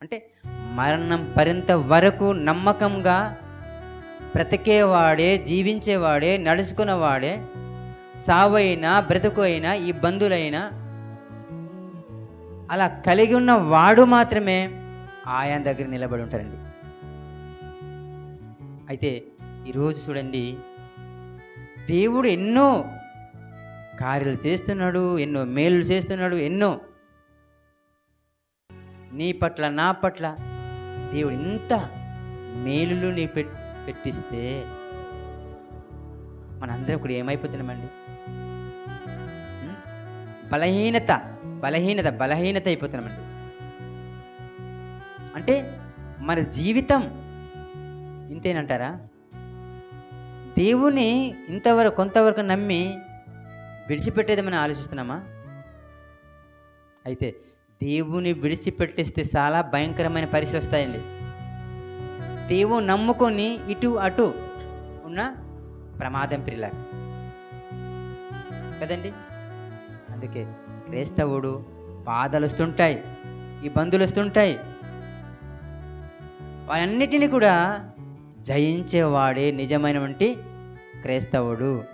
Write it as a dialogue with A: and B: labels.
A: అంటే మరణం పరింత వరకు నమ్మకంగా బ్రతికేవాడే జీవించేవాడే నడుచుకున్నవాడే సావైనా బ్రతుకు అయినా ఇబ్బందులైనా అలా కలిగి ఉన్న వాడు మాత్రమే ఆయన దగ్గర నిలబడి ఉంటారండి. అయితే ఈరోజు చూడండి దేవుడు ఎన్నో కార్యాలు చేస్తున్నాడు ఎన్నో మేలు చేస్తున్నాడు ఎన్నో నీ పట్ల నా పట్ల దేవుడు ఇంత మేలులు నీ పె పెట్టిస్తే మనందరం ఇప్పుడు ఏమైపోతున్నామండి? బలహీనత బలహీనత బలహీనత అయిపోతున్నామండి. అంటే మన జీవితం ఇంతేనంటారా? దేవుని ఇంతవరకు కొంతవరకు నమ్మి విడిచిపెట్టేది మనం ఆలోచిస్తున్నామా? అయితే దేవుని విడిచిపెట్టేస్తే చాలా భయంకరమైన పరిస్థితి వస్తాయండి. దేవుని నమ్ముకొని ఇటు అటు ఉన్న ప్రమాదం పిల్ల కదండి? అందుకే క్రైస్తవుడు బాధలు వస్తుంటాయి ఇబ్బందులు వస్తుంటాయి. వాటన్నిటిని కూడా జయించేవాడే నిజమైనటువంటి క్రైస్తవుడు.